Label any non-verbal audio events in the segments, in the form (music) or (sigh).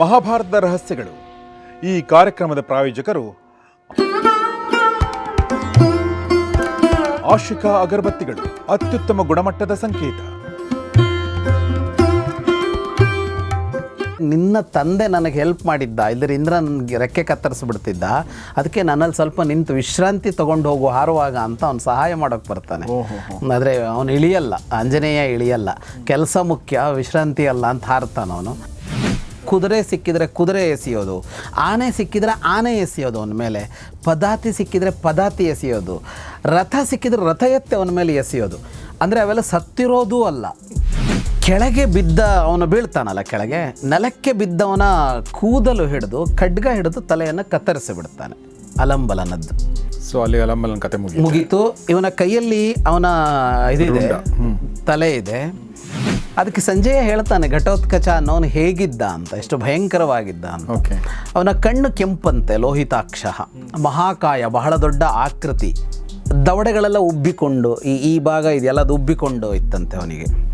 ಮಹಾಭಾರತದ ರಹಸ್ಯಗಳು. ಈ ಕಾರ್ಯಕ್ರಮದ ಪ್ರಾಯೋಜಕರು ಆಶಿಕಾ ಅಗರಬತ್ತಿಗಳು ಅತ್ಯುತ್ತಮ ಗುಣಮಟ್ಟದ ಸಂಕೇತ. ನಿನ್ನ ತಂದೆ ನನಗೆ ಹೆಲ್ಪ್ ಮಾಡಿದ್ದ ಇದರಿಂದ ನನಗೆ ರೆಕ್ಕೆ ಕತ್ತರಿಸ್ಬಿಡ್ತಿದ್ದ ಅದಕ್ಕೆ ನನ್ನಲ್ಲಿ ಸ್ವಲ್ಪ ನಿಂತು ವಿಶ್ರಾಂತಿ ತಗೊಂಡು ಹೋಗು ಹಾರುವಾಗ ಅಂತ ಅವ್ನು ಸಹಾಯ ಮಾಡೋಕ್ಕೆ ಬರ್ತಾನೆ. ಆದರೆ ಅವನು ಇಳಿಯಲ್ಲ ಆಂಜನೇಯ ಇಳಿಯಲ್ಲ ಕೆಲಸ ಮುಖ್ಯ ವಿಶ್ರಾಂತಿ ಅಲ್ಲ ಅಂತ ಹಾರ್ತಾನ ಅವನು. ಕುದುರೆ ಸಿಕ್ಕಿದರೆ ಕುದುರೆ ಎಸೆಯೋದು ಆನೆ ಸಿಕ್ಕಿದರೆ ಆನೆ ಎಸೆಯೋದು ಅವನ ಮೇಲೆ ಪದಾತಿ ಸಿಕ್ಕಿದರೆ ಪದಾತಿ ಎಸೆಯೋದು ರಥ ಸಿಕ್ಕಿದ್ರೆ ರಥ ಎತ್ತೆ ಅವನ ಮೇಲೆ ಎಸೆಯೋದು. ಅಂದರೆ ಅವೆಲ್ಲ ಸತ್ತಿರೋದೂ ಅಲ್ಲ. ಕೆಳಗೆ ಬಿದ್ದ ಅವನು ಬೀಳ್ತಾನಲ್ಲ ಕೆಳಗೆ ನೆಲಕ್ಕೆ ಬಿದ್ದವನ ಕೂದಲು ಹಿಡಿದು ಖಡ್ಗ ಹಿಡಿದು ತಲೆಯನ್ನು ಕತ್ತರಿಸಿ ಬಿಡ್ತಾನೆ. ಅಲಂಬಲನದ್ದು. ಸೊ ಅಲ್ಲಿ ಅಲಂಬಲನ ಕತೆ ಮುಗಿ ಮುಗೀತು. ಇವನ ಕೈಯಲ್ಲಿ ಅವನ ಇದಿದೆ ತಲೆ ಇದೆ. ಅದಕ್ಕೆ ಸಂಜಯ ಹೇಳ್ತಾನೆ ಘಟೋತ್ಕಚ ಅನ್ನೋನು ಹೇಗಿದ್ದ ಅಂತ ಎಷ್ಟು ಭಯಂಕರವಾಗಿದ್ದ ಅಂತ. ಅವನ ಕಣ್ಣು ಕೆಂಪಂತೆ ಲೋಹಿತಾಕ್ಷ. ಮಹಾಕಾಯ ಬಹಳ ದೊಡ್ಡ ಆಕೃತಿ. ದವಡೆಗಳೆಲ್ಲ ಉಬ್ಬಿಕೊಂಡು ಈ ಈ ಭಾಗ ಇದೆಲ್ಲ ಅದು ಉಬ್ಬಿಕೊಂಡು ಇತ್ತಂತೆ ಅವನಿಗೆ.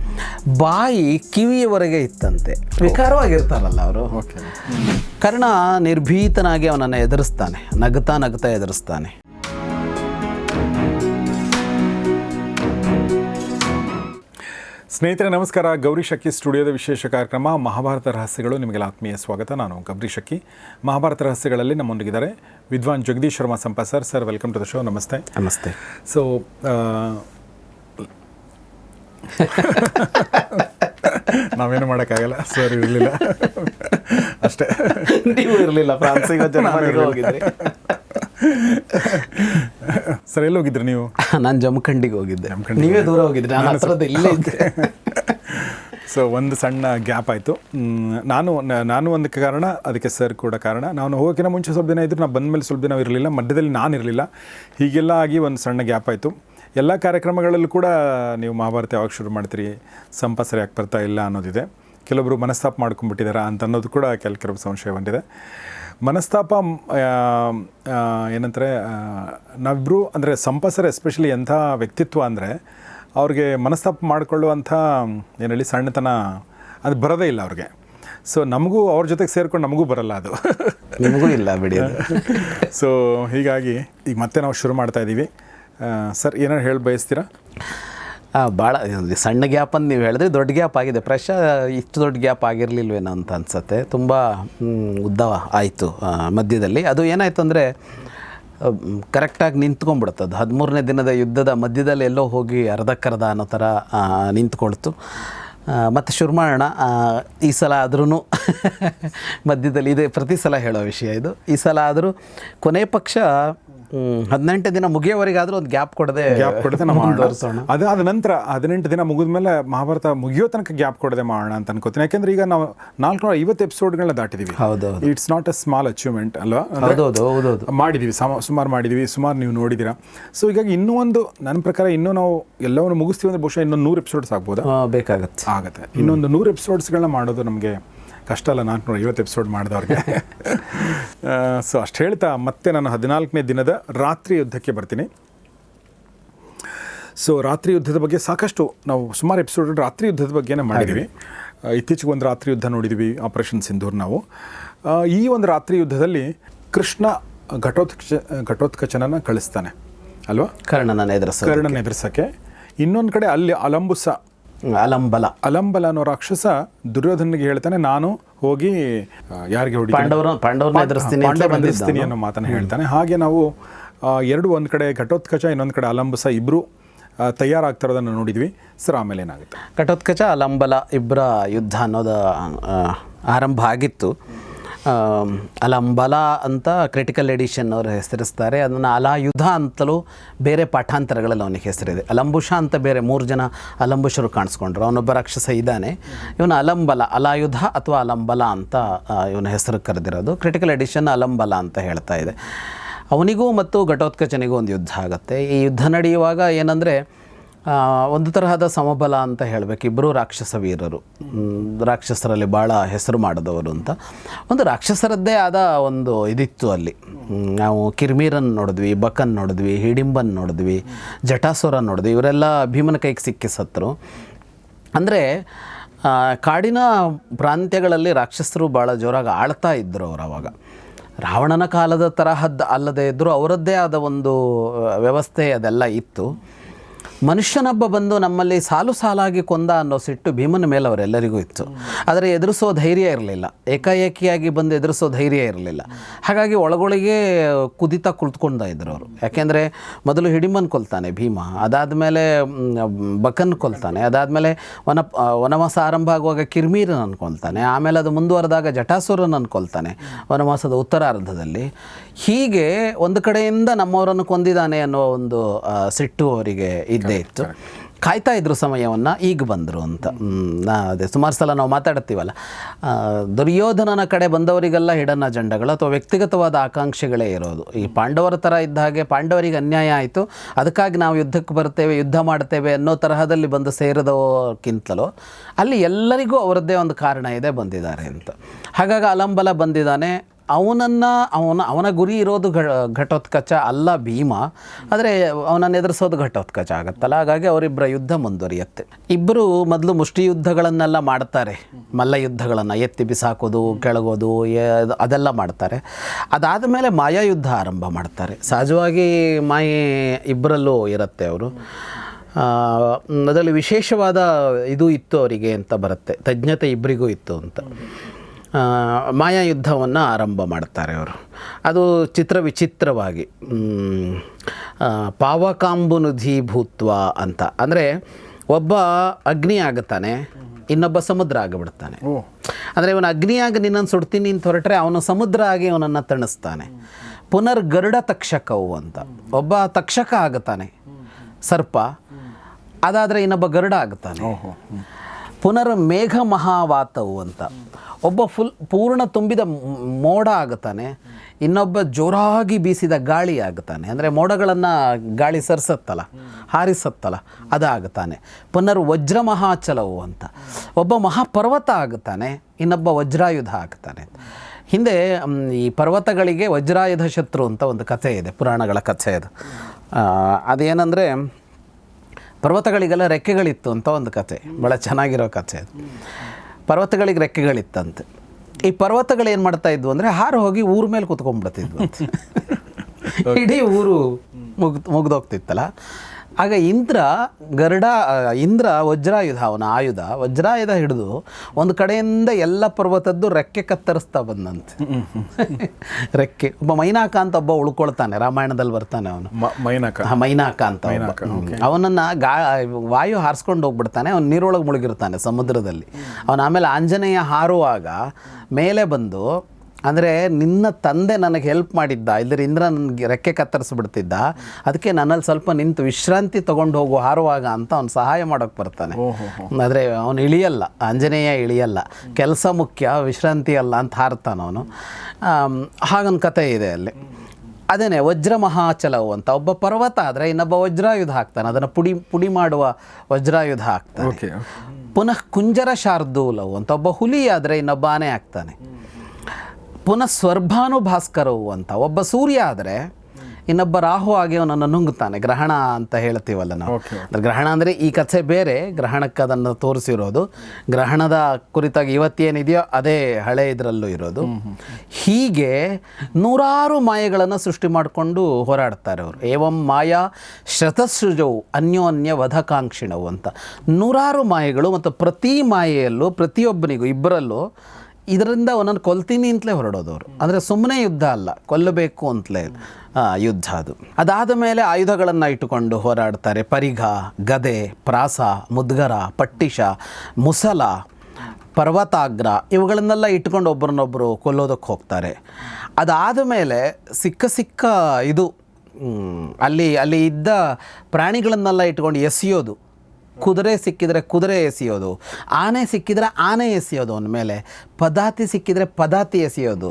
ಬಾಯಿ ಕಿವಿಯವರೆಗೆ ಇತ್ತಂತೆ. ವಿಕಾರವಾಗಿರ್ತಾರಲ್ಲ ಅವರು. ಕರ್ಣ ನಿರ್ಭೀತನಾಗಿ ಅವನನ್ನು ಎದುರಿಸ್ತಾನೆ ನಗ್ತಾ ನಗ್ತಾ ಎದುರಿಸ್ತಾನೆ. ಸ್ನೇಹಿತರೆ ನಮಸ್ಕಾರ. ಗೌರಿ ಶಕ್ಕಿ ಸ್ಟುಡಿಯೋದ ವಿಶೇಷ ಕಾರ್ಯಕ್ರಮ ಮಹಾಭಾರತ ರಹಸ್ಯಗಳು. ನಿಮಗೆಲ್ಲ ಆತ್ಮೀಯ ಸ್ವಾಗತ. ನಾನು ಗೌರಿ ಶಕ್ಕಿ ಮಹಾಭಾರತ ರಹಸ್ಯಗಳಲ್ಲಿ ನಮ್ಮೊಂದಿಗಿದ್ದಾರೆ ವಿದ್ವಾನ್ Jagadish Sharma Sampa sir. Sir welcome to the show. ನಮಸ್ತೆ. ನಮಸ್ತೆ. ಸೊ ನಾವೇನು ಮಾಡೋಕ್ಕಾಗಲ್ಲ. ಸರ್ ಇರಲಿಲ್ಲ. ಅಷ್ಟೇ. ನೀವು ಇರಲಿಲ್ಲ. ಫ್ರಾನ್ಸಿಗೆ ಹೋಗಿದ್ರಿ. ಸರ್ ಎಲ್ಲಿ ಹೋಗಿದ್ರಿ ನೀವು? (laughs) ನಾನು ಜಮಖಂಡಿಗೆ ಹೋಗಿದ್ದೆ. ನೀವೇ ದೂರ ಹೋಗಿದ್ರಿ? ನಾನು ಹತ್ರದ ಇಲ್ಲೇ ಇದ್ದೆ. (laughs) ಸೊ ಒಂದು ಸಣ್ಣ ಗ್ಯಾಪ್ ಆಯಿತು. ನಾನು ನಾನು ಒಂದು ಕಾರಣ ಅದಕ್ಕೆ ಸರ್ ಕೂಡ ಕಾರಣ. ನಾನು ಹೋಗೋಕ್ಕಿಂತ ಮುಂಚೆ ಸ್ವಲ್ಪ ದಿನ ಇದ್ದರು ನಾನು ಬಂದಮೇಲೆ ಸ್ವಲ್ಪ ದಿನ ಇರಲಿಲ್ಲ ಮಧ್ಯದಲ್ಲಿ ನಾನು ಇರಲಿಲ್ಲ. ಹೀಗೆಲ್ಲ ಆಗಿ ಒಂದು ಸಣ್ಣ ಗ್ಯಾಪ್ ಆಯಿತು. ಎಲ್ಲ ಕಾರ್ಯಕ್ರಮಗಳಲ್ಲೂ ಕೂಡ ನೀವು ಮಹಾಭಾರತ ಯಾವಾಗ ಶುರು ಮಾಡ್ತೀರಿ? ಸಂಪ ಸರಿಯಾಗಿ ಬರ್ತಾ ಇಲ್ಲ ಅನ್ನೋದಿದೆ. ಕೆಲವೊಬ್ಬರು ಮನಸ್ತಾಪ ಮಾಡ್ಕೊಂಡ್ಬಿಟ್ಟಿದ್ದಾರೆ ಅಂತ ಅನ್ನೋದು ಕೂಡ ಕೆಲ ಕೆಲವು ಸಂಶಯ ಬಂದಿದೆ. ಮನಸ್ತಾಪ ಏನಂತಾರೆ ನಾವಿಬ್ಬರು ಅಂದರೆ ಸಂಪಸರ್ ಎಸ್ಪೆಷಲಿ ಎಂಥ ವ್ಯಕ್ತಿತ್ವ ಅಂದರೆ ಅವ್ರಿಗೆ ಮನಸ್ತಾಪ ಮಾಡಿಕೊಳ್ಳುವಂಥ ಏನು ಹೇಳಿ ಸಣ್ಣತನ ಅದು ಬರೋದೇ ಇಲ್ಲ ಅವ್ರಿಗೆ. ಸೊ ನಮಗೂ ಅವ್ರ ಜೊತೆಗೆ ಸೇರ್ಕೊಂಡು ನಮಗೂ ಬರಲ್ಲ ಅದು. ನಿಮಗೂ ಇಲ್ಲ ಬಿಡಿ. ಸೊ (laughs) ಹೀಗಾಗಿ ಈಗ ಮತ್ತೆ ನಾವು ಶುರು ಮಾಡ್ತಾ ಇದ್ದೀವಿ. ಸರ್ ಏನಾರು ಹೇಳಿ ಬಯಸ್ತೀರಾ? ಭಾಳ ಸಣ್ಣ ಗ್ಯಾಪ್ ಅಂತ ನೀವು ಹೇಳಿದ್ರೆ ದೊಡ್ಡ ಗ್ಯಾಪ್ ಆಗಿದೆ. ಪ್ರಶ ಇಷ್ಟು ದೊಡ್ಡ ಗ್ಯಾಪ್ ಆಗಿರಲಿಲ್ವೇನೋ ಅಂತ ಅನ್ಸುತ್ತೆ. ತುಂಬ ಉದ್ದವ ಉದ್ದ ಆಯಿತು ಮಧ್ಯದಲ್ಲಿ. ಅದು ಏನಾಯ್ತು ಅಂದರೆ ಕರೆಕ್ಟಾಗಿ ನಿಂತ್ಕೊಂಡ್ಬಿಡುತ್ತೆ ಅದು. ಹದಿಮೂರನೇ ದಿನದ ಯುದ್ಧದ ಮಧ್ಯದಲ್ಲಿ ಎಲ್ಲೋ ಹೋಗಿ ಅರ್ಧಕ್ಕರ್ಧ ಅನ್ನೋ ಥರ ನಿಂತ್ಕೊಳ್ತು. ಮತ್ತೆ ಶುರು ಮಾಡೋಣ ಈ ಸಲ ಆದ್ರೂ (laughs) ಮಧ್ಯದಲ್ಲಿ ಇದೇ. ಪ್ರತಿ ಸಲ ಹೇಳೋ ವಿಷಯ ಇದು. ಈ ಸಲ ಆದರೂ ಕೊನೆ ಪಕ್ಷ ಹದಿನೆಂಟು ದಿನ ಮುಗಿಯೋವರೆಗಾದರೂ ಒಂದು ಗ್ಯಾಪ್ ಕೊಡದೆ ಗ್ಯಾಪ್ ಕೊಡದೆ ನಾವು ಅದಾದ ನಂತರ ಹದಿನೆಂಟು ದಿನ ಮುಗಿದ ಮೇಲೆ ಮಹಾಭಾರತ ಮುಗಿಯೋ ತನಕ ಗ್ಯಾಪ್ ಕೊಡದೆ ಮಾಡೋಣ ಅಂತ ಅನ್ಕೋತೀನಿ. ಯಾಕೆಂದ್ರೆ ಈಗ ನಾವು ನಾಲ್ಕುನೂರ ಐವತ್ತು ಎಪಿಸೋಡ್ಗಳನ್ನ ದಾಟಿದೀವಿ. ಹೌದು it's not a small achievement ಅಲ್ವಾ? ಮಾಡಿದೀವಿ ಸುಮಾರು ಮಾಡಿದೀವಿ ಸುಮಾರು ನೀವು ನೋಡಿದ್ದೀರಾ ಸೊ ಹೀಗಾಗಿ ಇನ್ನೂ ಒಂದು ನನ್ನ ಪ್ರಕಾರ ಇನ್ನೂ ನಾವು ಎಲ್ಲವನ್ನು ಮುಗಿಸ್ತೀವಿ ಅಂದ್ರೆ ಬಹುಶಃ ಇನ್ನೊಂದು ನೂರು ಎಪಿಸೋಡ್ಸ್ ಆಗ್ಬೋದು? ಬೇಕಾಗತ್ತೆ. ಆಗುತ್ತೆ. ಇನ್ನೊಂದು ನೂರು ಎಪಿಸೋಡ್ಸ್ಗಳನ್ನ ಮಾಡೋದು ನಮಗೆ ಕಷ್ಟ ಅಲ್ಲ ನಾಲ್ಕುನೂರ ಐವತ್ತು ಎಪಿಸೋಡ್ ಮಾಡಿದವ್ರಿಗೆ. ಸೊ ಅಷ್ಟು ಹೇಳ್ತಾ ಮತ್ತೆ ನಾನು ಹದಿನಾಲ್ಕನೇ ದಿನದ ರಾತ್ರಿ ಯುದ್ಧಕ್ಕೆ ಬರ್ತೀನಿ. ಸೊ ರಾತ್ರಿ ಯುದ್ಧದ ಬಗ್ಗೆ ಸಾಕಷ್ಟು ನಾವು ಸುಮಾರು ಎಪಿಸೋಡ್ ರಾತ್ರಿ ಯುದ್ಧದ ಬಗ್ಗೆನೇ ಮಾಡಿದ್ದೀವಿ ಇತ್ತೀಚೆಗೆ ಒಂದು ರಾತ್ರಿ ಯುದ್ಧ ನೋಡಿದ್ದೀವಿ ಆಪರೇಷನ್ ಸಿಂಧೂರ್ ನಾವು. ಈ ಒಂದು ರಾತ್ರಿ ಯುದ್ಧದಲ್ಲಿ ಕೃಷ್ಣ ಘಟೋತ್ಕಚ ಘಟೋತ್ಕಚನನ ಕಳಿಸ್ತಾನೆ. ಅಲ್ವಾ? ಕರ್ಣನ ಎದುರಿಸ ಕರ್ಣನ ಎದುರಿಸೋಕ್ಕೆ. ಇನ್ನೊಂದು ಕಡೆ ಅಲ್ಲಿ ಅಲಂಬುಸ ಅಲಂಬಲ. ಅಲಂಬಲ ಅನ್ನೋ ರಾಕ್ಷಸ ದುರ್ಯೋಧನಿಗೆ ಹೇಳ್ತಾನೆ ನಾನು ಹೋಗಿ ಯಾರಿಗೆ ಹೊಡಿ ಅಂತ ಅನ್ನೋ ಮಾತನ್ನ ಹೇಳ್ತಾನೆ. ಹಾಗೆ ನಾವು ಎರಡು ಒಂದು ಕಡೆ ಘಟೋತ್ಕಚ ಇನ್ನೊಂದು ಕಡೆ ಅಲಂಬಸ ಇಬ್ಬರು ತಯಾರಾಗ್ತಾ ತಯಾರಾಗ್ತಿರೋದನ್ನು ನೋಡಿದ್ವಿ. ಸರ್ ಆಮೇಲೆ ಏನಾಗುತ್ತೆ? ಘಟೋತ್ಕಚ ಅಲಂಬಲ ಇಬ್ಬರ ಯುದ್ಧ ಅನ್ನೋದು ಆರಂಭ ಆಗಿತ್ತು. ಅಲಂಬಲ ಅಂತ ಕ್ರಿಟಿಕಲ್ ಎಡಿಷನ್ ಅವರು ಹೆಸರಿಸ್ತಾರೆ. ಅದನ್ನು ಅಲಾಯುಧ ಅಂತಲೂ ಬೇರೆ ಪಾಠಾಂತರಗಳಲ್ಲಿ ಅವನಿಗೆ ಹೆಸರಿದೆ. ಅಲಂಬುಷ ಅಂತ ಬೇರೆ ಮೂರು ಜನ ಅಲಂಬುಷರು ಕಾಣಿಸ್ಕೊಂಡ್ರು. ಅವನೊಬ್ಬ ರಾಕ್ಷಸ ಇದ್ದಾನೆ. ಇವನು ಅಲಂಬಲ, ಅಲಾಯುಧ ಅಥವಾ ಅಲಂಬಲ ಅಂತ ಇವನ ಹೆಸರು ಕರೆದಿರೋದು. ಕ್ರಿಟಿಕಲ್ ಎಡಿಷನ್ ಅಲಂಬಲ ಅಂತ ಹೇಳ್ತಾ ಇದೆ. ಅವನಿಗೂ ಮತ್ತು ಘಟೋತ್ಕಚನಿಗೂ ಒಂದು ಯುದ್ಧ ಆಗುತ್ತೆ. ಈ ಯುದ್ಧ ನಡೆಯುವಾಗ ಏನಂದರೆ ಒಂದು ತರಹದ ಸಮಬಲ ಅಂತ ಹೇಳಬೇಕು. ಇಬ್ಬರು ರಾಕ್ಷಸ ವೀರರು. ರಾಕ್ಷಸರಲ್ಲಿ ಭಾಳ ಹೆಸರು ಮಾಡಿದವರು ಅಂತ. ಒಂದು ರಾಕ್ಷಸರದ್ದೇ ಆದ ಒಂದು ಇದಿತ್ತು ಅಲ್ಲಿ. ನಾವು ಕಿರ್ಮೀರನ್ ನೋಡಿದ್ವಿ, ಬಕನ್ ನೋಡಿದ್ವಿ, ಹಿಡಿಂಬನ್ ನೋಡಿದ್ವಿ ಜಟಾಸುರ ನೋಡಿದ್ವಿ. ಇವರೆಲ್ಲ ಭೀಮನ ಕೈಗೆ ಸಿಕ್ಕಿ ಸತ್ತರು ಅಂದರೆ ಕಾಡಿನ ಪ್ರಾಂತ್ಯಗಳಲ್ಲಿ ರಾಕ್ಷಸರು ಭಾಳ ಜೋರಾಗಿ ಆಳ್ತಾ ಇದ್ದರು ಅವರು ಅವಾಗ. ರಾವಣನ ಕಾಲದ ತರಹದ್ದು ಅಲ್ಲದೆ ಇದ್ದರೂ ಅವರದ್ದೇ ಆದ ಒಂದು ವ್ಯವಸ್ಥೆ ಅದೆಲ್ಲ ಇತ್ತು. ಮನುಷ್ಯನೊಬ್ಬ ಬಂದು ನಮ್ಮಲ್ಲಿ ಸಾಲು ಸಾಲಾಗಿ ಕೊಂದ ಅನ್ನೋ ಸಿಟ್ಟು ಭೀಮನ ಮೇಲೆ ಅವರೆಲ್ಲರಿಗೂ ಇತ್ತು. ಆದರೆ ಎದುರಿಸೋ ಧೈರ್ಯ ಇರಲಿಲ್ಲ. ಏಕಾಏಕಿಯಾಗಿ ಬಂದು ಎದುರಿಸೋ ಧೈರ್ಯ ಇರಲಿಲ್ಲ. ಹಾಗಾಗಿ ಒಳಗೊಳಗೆ ಕುದಿತಾ ಕುಳಿತುಕೊಂಡ ಇದ್ರು ಅವರು ಯಾಕೆಂದರೆ ಮೊದಲು ಹಿಡಿಮನ್ ಕೊಲ್ತಾನೆ ಭೀಮ. ಅದಾದಮೇಲೆ ಬಕನ್ ಕೊಲ್ತಾನೆ. ಅದಾದಮೇಲೆ ವನ ವನವಾಸ ಆರಂಭ ಆಗುವಾಗ ಕಿರ್ಮೀರನನ್ನು ಕೊಲ್ತಾನೆ ಆಮೇಲೆ ಅದು ಮುಂದುವರೆದಾಗ ಜಟಾಸುರನನ್ನು ಕೊಲ್ತಾನೆ. ವನವಾಸದ ಉತ್ತರಾರ್ಧದಲ್ಲಿ. ಹೀಗೆ ಒಂದು ಕಡೆಯಿಂದ ನಮ್ಮವರನ್ನು ಕೊಂದಿದ್ದಾನೆ ಅನ್ನೋ ಒಂದು ಸಿಟ್ಟು ಅವರಿಗೆ ಇದ್ದೇ ಇತ್ತು. ಕಾಯ್ತಾ ಇದ್ರು ಸಮಯವನ್ನು ಈಗ ಬಂದರು ಅಂತ. ನಾ ಅದೇ ಸುಮಾರು ಸಲ ನಾವು ಮಾತಾಡ್ತೀವಲ್ಲ. ದುರ್ಯೋಧನನ ಕಡೆ ಬಂದವರಿಗೆಲ್ಲ ಹಿಡನ್ ಅಜೆಂಡಗಳು ಅಥವಾ ವ್ಯಕ್ತಿಗತವಾದ ಆಕಾಂಕ್ಷೆಗಳೇ ಇರೋದು. ಈ ಪಾಂಡವರ ಥರ ಇದ್ದ ಹಾಗೆ ಪಾಂಡವರಿಗೆ ಅನ್ಯಾಯ ಆಯಿತು. ಅದಕ್ಕಾಗಿ ನಾವು ಯುದ್ಧಕ್ಕೆ ಬರ್ತೇವೆ ಯುದ್ಧ ಮಾಡ್ತೇವೆ ಅನ್ನೋ ತರಹದಲ್ಲಿ ಬಂದು ಸೇರಿದವಕ್ಕಿಂತಲೂ ಅಲ್ಲಿ ಎಲ್ಲರಿಗೂ ಅವರದ್ದೇ ಒಂದು ಕಾರಣ ಇದೆ ಬಂದಿದ್ದಾರೆ ಅಂತ. ಹಾಗಾಗಿ ಅಲಂಬಲ ಬಂದಿದ್ದಾನೆ. ಅವನನ್ನು, ಅವನ ಅವನ ಗುರಿ ಇರೋದು ಘಟೋತ್ಕಚ ಅಲ್ಲ ಭೀಮ. ಆದರೆ ಅವನನ್ನು ಎದುರಿಸೋದು ಘಟೋತ್ಕಚ ಆಗುತ್ತಲ್ಲ. ಹಾಗಾಗಿ ಅವರಿಬ್ಬರ ಯುದ್ಧ ಮುಂದುವರಿಯುತ್ತೆ. ಇಬ್ಬರು ಮೊದಲು ಮುಷ್ಟಿ ಯುದ್ಧಗಳನ್ನೆಲ್ಲ ಮಾಡ್ತಾರೆ. ಮಲ್ಲ ಯುದ್ಧಗಳನ್ನು, ಎತ್ತಿ ಬಿಸಾಕೋದು, ಕೆಳಗೋದು ಅದೆಲ್ಲ ಮಾಡ್ತಾರೆ. ಅದಾದ ಮೇಲೆ ಮಾಯಾ ಯುದ್ಧ ಆರಂಭ ಮಾಡ್ತಾರೆ. ಸಹಜವಾಗಿ ಮಾಯೆ ಇಬ್ಬರಲ್ಲೂ ಇರುತ್ತೆ ಅವರು. ಅದರಲ್ಲಿ ವಿಶೇಷವಾದ ಇದು ಇತ್ತು ಅವರಿಗೆ ಅಂತ ಬರುತ್ತೆ. ತಜ್ಞತೆ ಇಬ್ಬರಿಗೂ ಇತ್ತು ಅಂತ. ಆ, ಮಾಯಾ ಯುದ್ಧವನ್ನು ಆರಂಭ ಮಾಡ್ತಾರೆ ಅವರು. ಅದು ಚಿತ್ರ ವಿಚಿತ್ರವಾಗಿ ಪಾವಕಾಂಬುನುಧಿ ಭೂತ್ವ ಅಂತ. ಅಂದರೆ ಒಬ್ಬ ಅಗ್ನಿ ಆಗುತ್ತಾನೆ ಇನ್ನೊಬ್ಬ ಸಮುದ್ರ ಆಗಿಬಿಡ್ತಾನೆ. ಅಂದರೆ ಇವನು ಅಗ್ನಿಯಾಗಿ ನಿನ್ನನ್ನು ಸುಡ್ತೀನಿ ಅಂತ ಹೊರಟ್ರೆ ಅವನು ಸಮುದ್ರ ಆಗಿ ಅವನನ್ನು ತಣಿಸ್ತಾನೆ. ಪುನರ್ ಗರುಡ ತಕ್ಷಕವು ಅಂತ. ಒಬ್ಬ ತಕ್ಷಕ ಆಗುತ್ತಾನೆ ಸರ್ಪ. ಅದಾದರೆ ಇನ್ನೊಬ್ಬ ಗರುಡ ಆಗುತ್ತಾನೆ. ಓಹೋ ಹ್ಮ್. ಪುನರ್ ಮೇಘ ಮಹಾವಾತವು ಅಂತ. ಒಬ್ಬ ಫುಲ್ ಪೂರ್ಣ ತುಂಬಿದ ಮೋಡ ಆಗುತ್ತಾನೆ ಇನ್ನೊಬ್ಬ ಜೋರಾಗಿ ಬೀಸಿದ ಗಾಳಿ ಆಗುತ್ತಾನೆ ಅಂದರೆ ಮೋಡಗಳನ್ನು ಗಾಳಿ ಸರಿಸತ್ತಲ್ಲ, ಹಾರಿಸತ್ತಲ್ಲ ಅದಾಗುತ್ತಾನೆ ಪುನರ್ ವಜ್ರ ಮಹಾಚಲವು ಅಂತ. ಒಬ್ಬ ಮಹಾಪರ್ವತ ಆಗುತ್ತಾನೆ ಇನ್ನೊಬ್ಬ ವಜ್ರಾಯುಧ ಆಗ್ತಾನೆ. ಹಿಂದೆ ಈ ಪರ್ವತಗಳಿಗೆ ವಜ್ರಾಯುಧ ಶತ್ರು ಅಂತ ಒಂದು ಕಥೆ ಇದೆ, ಪುರಾಣಗಳ ಕಥೆ ಅದು. ಅದೇನೆಂದರೆ ಪರ್ವತಗಳಿಗೆಲ್ಲ ರೆಕ್ಕೆಗಳಿತ್ತು ಅಂತ ಒಂದು ಕತೆ ಭಾಳ ಚೆನ್ನಾಗಿರೋ ಕಥೆ ಅದು. ಪರ್ವತಗಳಿಗೆ ರೆಕ್ಕೆಗಳಿತ್ತಂತೆ. ಈ ಪರ್ವತಗಳು ಏನು ಮಾಡ್ತಾ ಇದ್ವು ಅಂದರೆ ಹಾರು ಹೋಗಿ ಊರ ಮೇಲೆ ಕುತ್ಕೊಂಡ್ಬಿಡ್ತಿದ್ವು. (laughs) ಇಡೀ ಊರು ಮುಗ್ ಮುಗ್ದೋಗ್ತಿತ್ತಲ್ಲ. ಆಗ ಇಂದ್ರ ಗರುಡ ಇಂದ್ರ ವಜ್ರಾಯುಧ ಅವನ ಆಯುಧ ವಜ್ರಾಯುಧ ಹಿಡಿದು ಒಂದು ಕಡೆಯಿಂದ ಎಲ್ಲ ಪರ್ವತದ್ದು ರೆಕ್ಕೆ ಕತ್ತರಿಸ್ತಾ ಬಂದಂತೆ. ರೆಕ್ಕೆ. ಒಬ್ಬ ಮೈನಾಕ ಅಂತ ಒಬ್ಬ ಉಳ್ಕೊಳ್ತಾನೆ ರಾಮಾಯಣದಲ್ಲಿ ಬರ್ತಾನೆ ಅವನು. ಮೈನಾಕ. ಮೈನಾಕ ಅಂತ. ಅವನನ್ನ ಗಾ ವಾಯು ಹಾರಿಸ್ಕೊಂಡು ಹೋಗ್ಬಿಡ್ತಾನೆ ಅವನು ನೀರೊಳಗೆ ಮುಳುಗಿರ್ತಾನೆ ಸಮುದ್ರದಲ್ಲಿ. ಅವನು ಆಮೇಲೆ ಆಂಜನೇಯ ಹಾರುವಾಗ ಮೇಲೆ ಬಂದು ಅಂದರೆ ನಿನ್ನ ತಂದೆ ನನಗೆ ಹೆಲ್ಪ್ ಮಾಡಿದ್ದ ಇಲ್ಲದ್ರೆ ಇಂದ್ರ ನನಗೆ ರೆಕ್ಕೆ ಕತ್ತರಿಸ್ಬಿಡ್ತಿದ್ದ ಅದಕ್ಕೆ ನನ್ನಲ್ಲಿ ಸ್ವಲ್ಪ ನಿಂತು ವಿಶ್ರಾಂತಿ ತಗೊಂಡು ಹೋಗು ಹಾರುವಾಗ ಅಂತ ಅವ್ನು ಸಹಾಯ ಮಾಡೋಕ್ಕೆ ಬರ್ತಾನೆ. ಆದರೆ ಅವನು ಇಳಿಯಲ್ಲ ಆಂಜನೇಯ ಇಳಿಯಲ್ಲ ಕೆಲಸ ಮುಖ್ಯ ವಿಶ್ರಾಂತಿ ಅಲ್ಲ ಅಂತ ಹಾರ್ತಾನ ಅವನು. ಹಾಗೊಂದು ಕತೆ ಇದೆ ಅಲ್ಲಿ. ಅದೇನೆ ವಜ್ರ ಮಹಾಚಲವು ಅಂತ ಒಬ್ಬ ಪರ್ವತ ಆದರೆ ಇನ್ನೊಬ್ಬ ವಜ್ರಾಯುಧ ಹಾಕ್ತಾನೆ ಅದನ್ನು ಪುಡಿ ಪುಡಿ ಮಾಡುವ ವಜ್ರಾಯುಧ ಹಾಕ್ತಾನೆ. ಪುನಃ ಕುಂಜರ ಶಾರ್ದೂಲವು ಅಂತ ಒಬ್ಬ ಹುಲಿ ಆದರೆ ಇನ್ನೊಬ್ಬ ಆನೆ ಆಗ್ತಾನೆ ಪುನಃ ಸ್ವರ್ಭಾನು ಭಾಸ್ಕರವು ಅಂತ. ಒಬ್ಬ ಸೂರ್ಯ ಆದರೆ ಇನ್ನೊಬ್ಬ ರಾಹು ಆಗಿ ಅವನನ್ನು ನುಂಗ್ತಾನೆ ಗ್ರಹಣ ಅಂತ ಹೇಳ್ತೀವಲ್ಲ ನಾವು. ಗ್ರಹಣ ಅಂದರೆ ಈ ಕಥೆ ಬೇರೆ ಗ್ರಹಣಕ್ಕೆ ಅದನ್ನು ತೋರಿಸಿರೋದು. ಗ್ರಹಣದ ಕುರಿತಾಗಿ ಇವತ್ತೇನಿದೆಯೋ ಅದೇ ಹಳೆ ಇದರಲ್ಲೂ ಇರೋದು. ಹೀಗೆ ನೂರಾರು ಮಾಯೆಗಳನ್ನು ಸೃಷ್ಟಿ ಮಾಡಿಕೊಂಡು ಹೋರಾಡ್ತಾರೆ ಅವರು. ಏವಂ ಮಾಯಾ ಶತಸೃಜವು ಅನ್ಯೋನ್ಯ ವಧಕಾಂಕ್ಷಿಣವು ಅಂತ. ನೂರಾರು ಮಾಯೆಗಳು ಮತ್ತು ಪ್ರತಿ ಮಾಯೆಯಲ್ಲೂ ಪ್ರತಿಯೊಬ್ಬನಿಗೂ ಇಬ್ಬರಲ್ಲೂ ಇದರಿಂದ ಒಂದೊಂದು ಕೊಲ್ತೀನಿ ಅಂತಲೇ ಹೊರಡೋದವರು. ಅಂದರೆ ಸುಮ್ಮನೆ ಯುದ್ಧ ಅಲ್ಲ, ಕೊಲ್ಲಬೇಕು ಅಂತಲೇ ಯುದ್ಧ ಅದು. ಅದಾದ ಮೇಲೆ ಆಯುಧಗಳನ್ನು ಇಟ್ಟುಕೊಂಡು ಹೋರಾಡ್ತಾರೆ. ಪರಿಘ, ಗದೆ, ಪ್ರಾಸ, ಮುದ್ಗರ, ಪಟ್ಟಿಷ, ಮುಸಲ, ಪರ್ವತಾಗ್ರ ಇವುಗಳನ್ನೆಲ್ಲ ಇಟ್ಕೊಂಡು ಒಬ್ಬರನ್ನೊಬ್ಬರು ಕೊಲ್ಲೋದಕ್ಕೆ ಹೋಗ್ತಾರೆ. ಅದಾದ ಮೇಲೆ ಸಿಕ್ಕ ಸಿಕ್ಕ ಇದು ಅಲ್ಲಿ ಅಲ್ಲಿ ಇದ್ದ ಪ್ರಾಣಿಗಳನ್ನೆಲ್ಲ ಇಟ್ಕೊಂಡು ಎಸೆಯೋದು. ಕುದುರೆ ಸಿಕ್ಕಿದರೆ ಕುದುರೆ ಎಸೆಯೋದು ಆನೆ ಸಿಕ್ಕಿದರೆ ಆನೆ ಎಸೆಯೋದು ಅವನ ಮೇಲೆ ಪದಾತಿ ಸಿಕ್ಕಿದರೆ ಪದಾತಿ ಎಸೆಯೋದು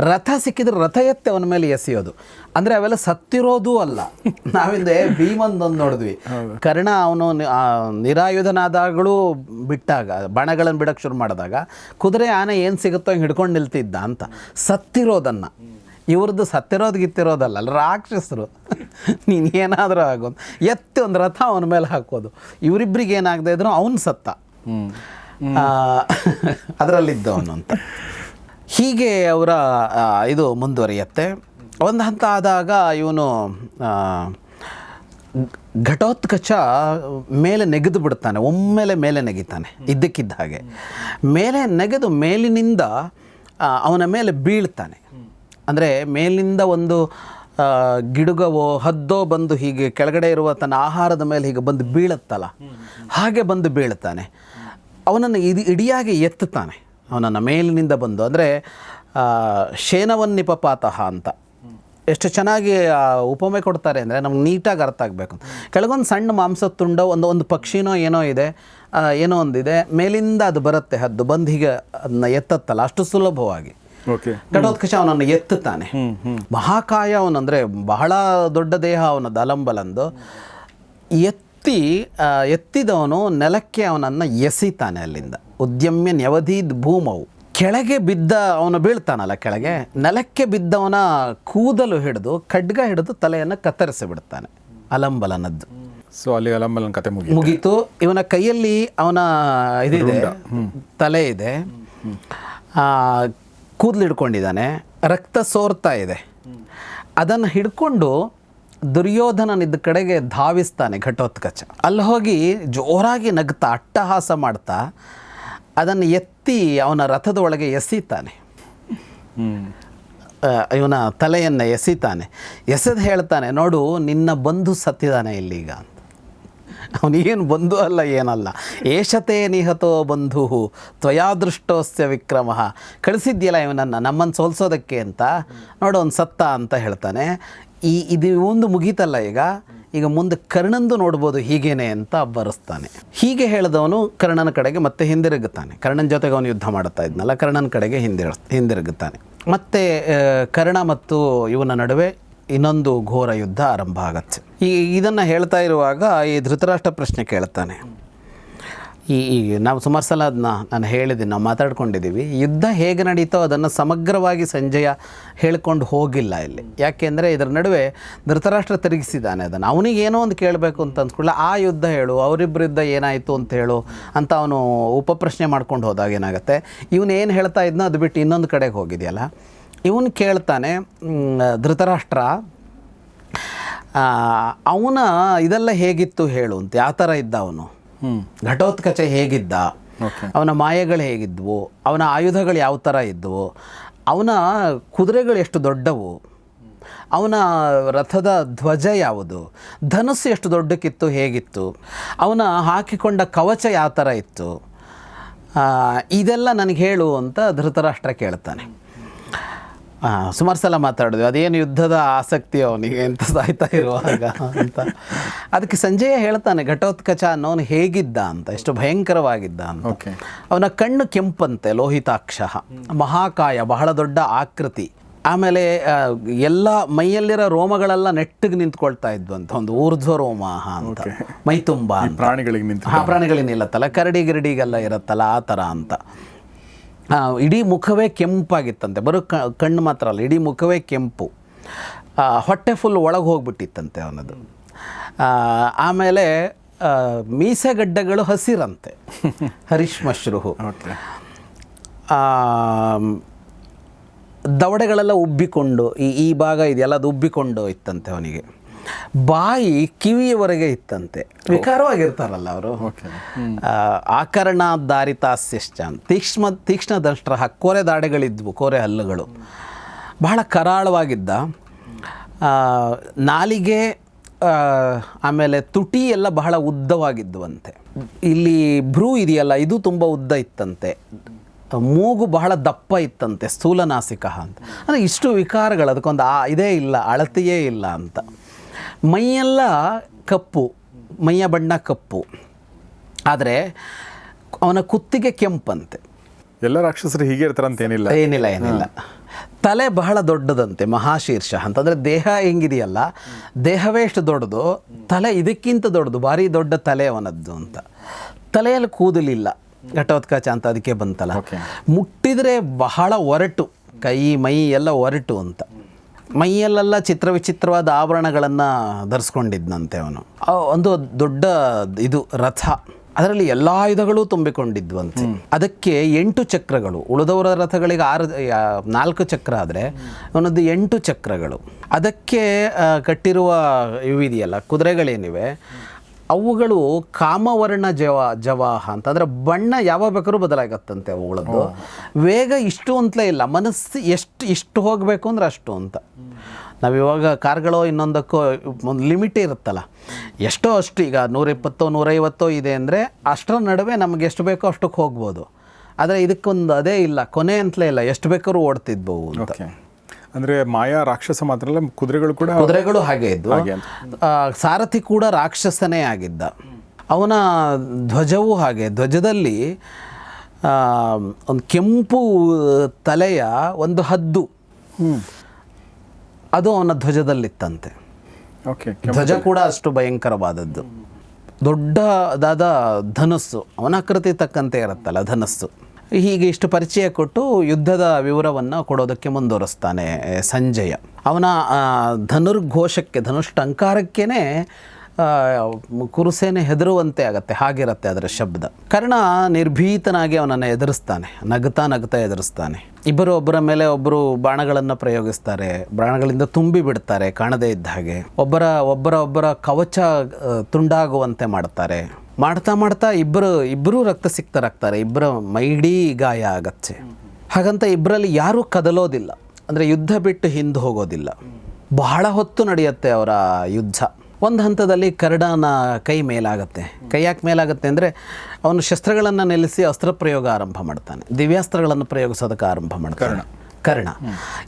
ರಥ ಸಿಕ್ಕಿದ್ರೆ ರಥ ಎತ್ತೆ ಅವನ ಮೇಲೆ ಎಸೆಯೋದು. ಅಂದರೆ ಅವೆಲ್ಲ ಸತ್ತಿರೋದೂ ಅಲ್ಲ. ನಾವಿಂದೆ ಭೀಮಂದೊಂದು ನೋಡಿದ್ವಿ. ಕರ್ಣ ಅವನು ನಿರಾಯುಧನಾದಾಗಲೂ ಬಿಟ್ಟಾಗ ಬಾಣಗಳನ್ನು ಬಿಡೋಕ್ಕೆ ಶುರು ಮಾಡಿದಾಗ ಕುದುರೆ ಆನೆ ಏನು ಸಿಗುತ್ತೋ ಹಂಗೆ ಹಿಡ್ಕೊಂಡು ನಿಲ್ತಿದ್ದ ಅಂತ. ಸತ್ತಿರೋದನ್ನು. ಇವ್ರದ್ದು ಸತ್ತಿರೋದು ಗಿತ್ತಿರೋದಲ್ಲ ಅಲ್ಲ ರಾಕ್ಷಸರು. ನೀನು ಏನಾದರೂ ಆಗೋದು. ಎತ್ತಿ ಒಂದು ರಥ ಅವನ ಮೇಲೆ ಹಾಕೋದು. ಇವರಿಬ್ಬರಿಗೆ ಏನಾಗದೆ ಇದ್ರು ಅವನು ಸತ್ತ. ಅದರಲ್ಲಿದ್ದವನು ಅಂತ. ಹೀಗೆ ಅವರ ಇದು ಮುಂದುವರಿಯುತ್ತೆ. ಒಂದು ಹಂತ ಆದಾಗ ಇವನು ಘಟೋತ್ಕಚ ಮೇಲೆ ನೆಗೆದು ಬಿಡ್ತಾನೆ. ಒಮ್ಮೆಲೆ ಮೇಲೆ ನೆಗಿತಾನೆ ಇದ್ದಕ್ಕಿದ್ದ ಹಾಗೆ. ಮೇಲೆ ನೆಗೆದು ಮೇಲಿನಿಂದ ಅವನ ಮೇಲೆ ಬೀಳ್ತಾನೆ. ಅಂದರೆ ಮೇಲಿಂದ ಒಂದು ಗಿಡುಗವೋ, ಹದ್ದೋ ಬಂದು ಹೀಗೆ ಕೆಳಗಡೆ ಇರುವ ತನ್ನ ಆಹಾರದ ಮೇಲೆ ಹೀಗೆ ಬಂದು ಬೀಳುತ್ತಲ್ಲ? ಹಾಗೆ ಬಂದು ಬೀಳ್ತಾನೆ ಅವನನ್ನು ಇಡಿ, ಇಡಿಯಾಗಿ ಎತ್ತುತ್ತಾನೆ. ಅವನನ್ನು ಮೇಲಿನಿಂದ ಬಂದು, ಅಂದರೆ ಶೇನವನ್ನಿಪಪಾತಃ ಅಂತ. ಎಷ್ಟು ಚೆನ್ನಾಗಿ ಉಪಮೆ ಕೊಡ್ತಾರೆ ಅಂದರೆ ನಮ್ಗೆ ನೀಟಾಗಿ ಅರ್ಥ ಆಗಬೇಕು. ಕೆಳಗೊಂದು ಸಣ್ಣ ಮಾಂಸದ ತುಂಡೋ ಒಂದು ಒಂದು ಪಕ್ಷಿನೋ ಏನೋ ಇದೆ ಏನೋ ಒಂದಿದೆ, ಮೇಲಿಂದ ಅದು ಬರುತ್ತೆ, ಹದ್ದು ಬಂದು ಹೀಗೆ ಅದನ್ನ ಎತ್ತತ್ತಲ್ಲ, ಅಷ್ಟು ಸುಲಭವಾಗಿ. ಓಕೆ ಘಟೋತ್ಕಚ ಅವನನ್ನು ಎತ್ತುತ್ತಾನೆ. ಮಹಾಕಾಯ ಅವನಂದರೆ ಬಹಳ ದೊಡ್ಡ ದೇಹ ಅವನ ದಲಂಬಲಂದು. ಎತ್ತಿ ಎತ್ತಿದವನು ನೆಲಕ್ಕೆ ಅವನನ್ನು ಎಸಿತಾನೆ ಅಲ್ಲಿಂದ. ಉದ್ಯಮ್ಯ ನ್ಯವಧೀದ್ ಭೂಮವು. ಕೆಳಗೆ ಬಿದ್ದ ಅವನು ಬೀಳ್ತಾನಲ್ಲ ಕೆಳಗೆ ನೆಲಕ್ಕೆ ಬಿದ್ದವನ ಕೂದಲು ಹಿಡಿದು ಖಡ್ಗ ಹಿಡಿದು ತಲೆಯನ್ನು ಕತ್ತರಿಸಿ ಬಿಡ್ತಾನೆ. ಅಲಂಬಲನದ್ದು. ಸೊ ಅಲ್ಲಿ ಅಲಂಬಲನ ಕತೆ ಮುಗಿತು ಮುಗೀತು. ಇವನ ಕೈಯಲ್ಲಿ ಅವನ ಇದಿದೆ. ತಲೆ ಇದೆ. ಕೂದಲು ಹಿಡ್ಕೊಂಡಿದ್ದಾನೆ ರಕ್ತ ಸೋರ್ತಾ ಇದೆ. ಅದನ್ನು ಹಿಡ್ಕೊಂಡು ದುರ್ಯೋಧನನಿದ್ದ ಕಡೆಗೆ ಧಾವಿಸ್ತಾನೆ ಘಟೋತ್ಕಚ. ಅಲ್ಲಿ ಹೋಗಿ ಜೋರಾಗಿ ನಗ್ತಾ, ಅಟ್ಟಹಾಸ ಮಾಡ್ತಾ, ಅದನ್ನು ಎತ್ತಿ ಅವನ ರಥದ ಒಳಗೆ ಎಸೀತಾನೆ. ಇವನ ತಲೆಯನ್ನು ಎಸಿತಾನೆ. ಎಸೆದು ಹೇಳ್ತಾನೆ, ನೋಡು, ನಿನ್ನ ಬಂಧು ಸತ್ತಿದ್ದಾನೆ ಇಲ್ಲೀಗ ಅಂತ ಅವನಿಗೇನು ಬಂಧು ಅಲ್ಲ, ಏನಲ್ಲ. ಏಷತೆ ನಿಹತೋ ಬಂಧು ತ್ವಯಾದೃಷ್ಟೋಸ್ಯ ವಿಕ್ರಮ. ಕಳಿಸಿದ್ಯಲ್ಲ ಇವನನ್ನು, ನಮ್ಮನ್ನು ಸೋಲ್ಸೋದಕ್ಕೆ ಅಂತ. ನೋಡು ಒಂದು ಸತ್ತ ಅಂತ ಹೇಳ್ತಾನೆ. ಈ ಇದು ಒಂದು ಮುಗೀತಲ್ಲ ಈಗ. ಈಗ ಮುಂದೆ ಕರ್ಣಂದು ನೋಡ್ಬೋದು ಹೀಗೇನೆ ಅಂತ ಬರೆಸ್ತಾನೆ. ಹೀಗೆ ಹೇಳಿದವನು ಕರ್ಣನ ಕಡೆಗೆ ಮತ್ತೆ ಹಿಂದಿರುಗುತ್ತಾನೆ. ಕರ್ಣನ ಜೊತೆಗೆ ಅವನು ಯುದ್ಧ ಮಾಡ್ತಾ ಇದ್ನಲ್ಲ, ಕರ್ಣನ ಕಡೆಗೆ ಹಿಂದಿರು ಹಿಂದಿರುಗುತ್ತಾನೆ. ಮತ್ತೆ ಕರ್ಣ ಮತ್ತು ಇವನ ನಡುವೆ ಇನ್ನೊಂದು ಘೋರ ಯುದ್ಧ ಆರಂಭ ಆಗತ್ತೆ. ಈ ಇದನ್ನು ಹೇಳ್ತಾ ಇರುವಾಗ ಈ ಧೃತರಾಷ್ಟ್ರ ಪ್ರಶ್ನೆ ಕೇಳ್ತಾನೆ. ಈ ಈ ನಾವು ಸುಮಾರು ಸಲ ಅದನ್ನ ನಾನು ಹೇಳಿದ್ದೀನಿ ನಾವು ಮಾತಾಡ್ಕೊಂಡಿದ್ದೀವಿ. ಯುದ್ಧ ಹೇಗೆ ನಡೀತೋ ಅದನ್ನು ಸಮಗ್ರವಾಗಿ ಸಂಜಯ ಹೇಳ್ಕೊಂಡು ಹೋಗಿಲ್ಲ ಇಲ್ಲಿ. ಯಾಕೆಂದರೆ ಇದರ ನಡುವೆ ಧೃತರಾಷ್ಟ್ರ ತಿರುಗಿಸಿದ್ದಾನೆ ಅದನ್ನು. ಏನೋ ಒಂದು ಕೇಳಬೇಕು ಅಂತ ಅಂದ್ಕೊಳ್ಳ ಆ ಯುದ್ಧ ಹೇಳು ಅವರಿಬ್ಬರ ಯುದ್ಧ ಏನಾಯಿತು ಅಂತ ಹೇಳು ಅಂತ ಅವನು ಉಪಪ್ರಶ್ನೆ ಮಾಡ್ಕೊಂಡು ಹೋದಾಗ ಏನಾಗುತ್ತೆ. ಇವನು ಏನು ಹೇಳ್ತಾ ಇದ್ನೋ ಅದು ಬಿಟ್ಟು ಇನ್ನೊಂದು ಕಡೆಗೆ ಹೋಗಿದೆಯಲ್ಲ. ಇವನು ಕೇಳ್ತಾನೆ ಧೃತರಾಷ್ಟ್ರ ಅವನ ಇದೆಲ್ಲ ಹೇಗಿತ್ತು ಹೇಳು ಅಂತ. ಯಾವ ಥರ ಇದ್ದ ಅವನು? ಘಟೋತ್ಕಚ ಹೇಗಿದ್ದ? ಅವನ ಮಾಯೆಗಳು ಹೇಗಿದ್ವು? ಅವನ ಆಯುಧಗಳು ಯಾವ ಥರ ಇದ್ದವು ಅವನ ಕುದುರೆಗಳು ಎಷ್ಟು ದೊಡ್ಡವು? ಅವನ ರಥದ ಧ್ವಜ ಯಾವುದು? ಧನಸ್ಸು ಎಷ್ಟು ದೊಡ್ಡಕ್ಕಿತ್ತು ಹೇಗಿತ್ತು? ಅವನ ಹಾಕಿಕೊಂಡ ಕವಚ ಯಾವ ಥರ ಇತ್ತು? ಇದೆಲ್ಲ ನನಗೆ ಹೇಳು ಅಂತ ಧೃತರಾಷ್ಟ್ರ ಕೇಳ್ತಾನೆ. ಸುಮಾರು ಸಲ ಮಾತಾಡಿದ್ವಿ. ಅದೇನು ಯುದ್ಧದ ಆಸಕ್ತಿ ಅವನಿಗೆ ಅಂತ ಸಾಯ್ತಾ ಇರುವಾಗ ಅಂತ. ಅದಕ್ಕೆ ಸಂಜಯ ಹೇಳ್ತಾನೆ ಘಟೋತ್ಕಚ ಅನ್ನೋನು ಹೇಗಿದ್ದ ಅಂತ ಎಷ್ಟು ಭಯಂಕರವಾಗಿದ್ದ ಅಂತ. ಅವನ ಕಣ್ಣು ಕೆಂಪಂತೆ ಲೋಹಿತಾಕ್ಷ. ಮಹಾಕಾಯ ಬಹಳ ದೊಡ್ಡ ಆಕೃತಿ. ಆಮೇಲೆ ಎಲ್ಲ ಮೈಯಲ್ಲಿರೋ ರೋಮಗಳೆಲ್ಲ ನೆಟ್ಟಿಗೆ ನಿಂತ್ಕೊಳ್ತಾ ಇದ್ವು ಅಂತ ಒಂದು ಊರ್ಧ್ವ ರೋಮ ಅಂತ ಮೈ ತುಂಬ ಪ್ರಾಣಿಗಳಿಗೆ ನಿಂತು ಆ ಪ್ರಾಣಿಗಳಿಗೆ ನಿಲ್ಲತ್ತಲ್ಲ ಕರಡಿ ಗಿರಡಿಗೆಲ್ಲ ಇರತ್ತಲ್ಲ ಆ ಥರ ಅಂತ. ಇಡೀ ಮುಖವೇ ಕೆಂಪಾಗಿತ್ತಂತೆ. ಬರೋ ಕಣ್ಣು ಮಾತ್ರ ಅಲ್ಲ ಇಡೀ ಮುಖವೇ ಕೆಂಪು. ಹೊಟ್ಟೆ ಫುಲ್ ಒಳಗೆ ಹೋಗ್ಬಿಟ್ಟಿತ್ತಂತೆ ಅವನದು. ಆಮೇಲೆ ಮೀಸೆಗಡ್ಡೆಗಳು ಹಸಿರಂತೆ. ಆ, ದವಡೆಗಳೆಲ್ಲ ಉಬ್ಬಿಕೊಂಡು ಈ ಈ ಭಾಗ ಇದೆಲ್ಲ ಅದು ಉಬ್ಬಿಕೊಂಡು ಇತ್ತಂತೆ ಅವನಿಗೆ. ಬಾಯಿ ಕಿವಿಯವರೆಗೆ ಇತ್ತಂತೆ. ವಿಕಾರವಾಗಿರ್ತಾರಲ್ಲ ಅವರು. ಆಕರಣ ದಾರಿತಾಸ್ಯಶ್ಚ ಅಂತ. ತೀಕ್ಷ್ಣ ದಷ್ಟ್ರ ಕೋರೆ ದಾಡೆಗಳಿದ್ವು ಕೋರೆ ಹಲ್ಲುಗಳು. ಬಹಳ ಕರಾಳವಾಗಿದ್ದ. ನಾಲಿಗೆ ಆಮೇಲೆ ತುಟಿ ಎಲ್ಲ ಬಹಳ ಉದ್ದವಾಗಿದ್ವಂತೆ ಇಲ್ಲಿ ಭ್ರೂ ಇದೆಯಲ್ಲ ಇದು ತುಂಬ ಉದ್ದ ಇತ್ತಂತೆ. ಮೂಗು ಬಹಳ ದಪ್ಪ ಇತ್ತಂತೆ ಸ್ಥೂಲನಾಸಿಕ ಅಂತ. ಅಂದರೆ ಇಷ್ಟು ವಿಕಾರಗಳು ಅದಕ್ಕೊಂದು ಆ ಇದೇ ಇಲ್ಲ ಅಳತೆಯೇ ಇಲ್ಲ ಅಂತ. ಮೈಯೆಲ್ಲ ಕಪ್ಪು ಮೈಯ ಬಣ್ಣ ಕಪ್ಪು. ಆದರೆ ಅವನ ಕುತ್ತಿಗೆ ಕೆಂಪಂತೆ. ಎಲ್ಲ ರಾಕ್ಷಸರು ಹೀಗೆ ಇರ್ತಾರಂತ ಏನಿಲ್ಲ. ಏನಿಲ್ಲ ಏನಿಲ್ಲ. ತಲೆ ಬಹಳ ದೊಡ್ಡದಂತೆ ಮಹಾಶೀರ್ಷ ಅಂತಂದರೆ ದೇಹ ಹೆಂಗಿದೆಯಲ್ಲ ದೇಹವೇ ಎಷ್ಟು ದೊಡ್ಡದು ತಲೆ ಇದಕ್ಕಿಂತ ದೊಡ್ಡದು ಭಾರಿ ದೊಡ್ಡ ತಲೆ ಅವನದ್ದು ಅಂತ. ತಲೆಯಲ್ಲಿ ಕೂದಲಿಲ್ಲ. ಘಟೋತ್ಕಚ ಅಂತ ಅದಕ್ಕೆ ಬಂತಲ್ಲ. ಮುಟ್ಟಿದರೆ ಬಹಳ ಒರಟು ಕೈ ಮೈ ಎಲ್ಲ ಒರಟು ಅಂತ. ಮೈಯಲ್ಲೆಲ್ಲ ಚಿತ್ರ ವಿಚಿತ್ರವಾದ ಆಭರಣಗಳನ್ನು ಧರಿಸ್ಕೊಂಡಿದ್ದನಂತೆ ಅವನು. ಒಂದು ದೊಡ್ಡ ಇದು ರಥ. ಅದರಲ್ಲಿ ಎಲ್ಲ ಆಯುಧಗಳು ತುಂಬಿಕೊಂಡಿದ್ವಂತೆ. ಅದಕ್ಕೆ ಎಂಟು ಚಕ್ರಗಳು. ಉಳಿದವರ ರಥಗಳಿಗೆ ಆರು ನಾಲ್ಕು ಚಕ್ರ ಆದರೆ ಅವನದ್ದು ಎಂಟು ಚಕ್ರಗಳು. ಅದಕ್ಕೆ ಕಟ್ಟಿರುವ ಇವಿದೆಯಲ್ಲ ಕುದುರೆಗಳೇನಿವೆ. ಅವುಗಳು ಕಾಮವರ್ಣ ಜವ ಜವಾಹ ಅಂತ. ಅಂದರೆ ಬಣ್ಣ ಯಾವಾಗ ಬೇಕಾದ್ರೂ ಬದಲಾಗತ್ತಂತೆ ಅವುಗಳದ್ದು. ವೇಗ ಇಷ್ಟು ಅಂತಲೇ ಇಲ್ಲ. ಮನಸ್ಸು ಎಷ್ಟು ಇಷ್ಟು ಹೋಗಬೇಕು ಅಂದ್ರೆ ಅಷ್ಟು ಅಂತ. ನಾವಿವಾಗ ಕಾರ್ಗಳು ಇನ್ನೊಂದಕ್ಕೋ ಒಂದು ಲಿಮಿಟ್ ಇರುತ್ತಲ್ಲ. ಎಷ್ಟೋ ಅಷ್ಟು ಈಗ ನೂರಿಪ್ಪತ್ತೋ ನೂರೈವತ್ತೋ ಇದೆ ಅಂದರೆ ಅಷ್ಟರ ನಡುವೆ ನಮಗೆ ಎಷ್ಟು ಬೇಕೋ ಅಷ್ಟಕ್ಕೆ ಹೋಗ್ಬೋದು. ಆದರೆ ಇದಕ್ಕೊಂದು ಅದೇ ಇಲ್ಲ. ಕೊನೆ ಅಂತಲೇ ಇಲ್ಲ. ಎಷ್ಟು ಬೇಕಾದ್ರೂ ಓಡ್ತಿದ್ವು ಅಂತ. ಅಂದರೆ ಮಾಯಾ ರಾಕ್ಷಸ ಮಾತ್ರ ಅಲ್ಲ ಕುದುರೆಗಳು ಕೂಡ ಕುದುರೆಗಳು ಹಾಗೆ ಇದ್ವು. ಆ, ಸಾರಥಿ ಕೂಡ ರಾಕ್ಷಸನೇ ಆಗಿದ್ದ. ಅವನ ಧ್ವಜವೂ ಹಾಗೆ ಧ್ವಜದಲ್ಲಿ ಆ, ಒಂದು ಕೆಂಪು ತಲೆಯ ಒಂದು ಹದ್ದು. ಅದು ಅವನ ಧ್ವಜದಲ್ಲಿತ್ತಂತೆ. ಓಕೆ ಧ್ವಜ ಕೂಡ ಅಷ್ಟು ಭಯಂಕರವಾದದ್ದು. ದೊಡ್ಡದಾದ ಧನಸ್ಸು ಅವನ ಆಕೃತಿ ತಕ್ಕಂತೆ ಇರುತ್ತಲ್ಲ ಧನಸ್ಸು. ಹೀಗೆ ಇಷ್ಟು ಪರಿಚಯ ಕೊಟ್ಟು ಯುದ್ಧದ ವಿವರವನ್ನು ಕೊಡೋದಕ್ಕೆ ಮುಂದುವರಿಸ್ತಾನೆ ಸಂಜಯ. ಅವನ ಧನುರ್ಘೋಷಕ್ಕೆ ಧನುಷ್ಟಂಕಾರಕ್ಕೇ ಕುರುಸೇನೆ ಹೆದರುವಂತೆ ಆಗತ್ತೆ, ಹಾಗಿರತ್ತೆ ಅದರ ಶಬ್ದ. ಕರ್ಣ ನಿರ್ಭೀತನಾಗಿ ಅವನನ್ನು ಎದುರಿಸ್ತಾನೆ, ನಗ್ತಾ ನಗ್ತಾ ಎದುರಿಸ್ತಾನೆ. ಇಬ್ಬರು ಒಬ್ಬರ ಮೇಲೆ ಒಬ್ಬರು ಬಾಣಗಳನ್ನು ಪ್ರಯೋಗಿಸ್ತಾರೆ, ಬಾಣಗಳಿಂದ ತುಂಬಿ ಬಿಡ್ತಾರೆ, ಕಾಣದೇ ಇದ್ದ ಹಾಗೆ. ಒಬ್ಬರ ಒಬ್ಬರ ಒಬ್ಬರ ಕವಚ ತುಂಡಾಗುವಂತೆ ಮಾಡ್ತಾರೆ. ಮಾಡ್ತಾ ಮಾಡ್ತಾ ಇಬ್ಬರು ಇಬ್ಬರೂ ರಕ್ತ ಸಿಕ್ತರಾಗ್ತಾರೆ ಇಬ್ಬರ ಮೈಡೀ ಗಾಯ ಆಗತ್ತೆ. ಹಾಗಂತ ಇಬ್ಬರಲ್ಲಿ ಯಾರೂ ಕದಲೋದಿಲ್ಲ. ಅಂದರೆ ಯುದ್ಧ ಬಿಟ್ಟು ಹಿಂದೆ ಹೋಗೋದಿಲ್ಲ. ಬಹಳ ಹೊತ್ತು ನಡೆಯುತ್ತೆ ಅವರ ಯುದ್ಧ. ಒಂದು ಹಂತದಲ್ಲಿ ಕರ್ಣನ ಕೈ ಮೇಲಾಗತ್ತೆ. ಕೈ ಯಾಕೆ ಮೇಲಾಗತ್ತೆ ಅಂದರೆ ಅವನು ಶಸ್ತ್ರಗಳನ್ನು ನಿಲ್ಲಿಸಿ ಅಸ್ತ್ರ ಪ್ರಯೋಗ ಆರಂಭ ಮಾಡ್ತಾನೆ. ದಿವ್ಯಾಸ್ತ್ರಗಳನ್ನು ಪ್ರಯೋಗಿಸೋದಕ್ಕೆ ಆರಂಭ ಮಾಡ್ತಾನೆ. ಕರ್ಣ.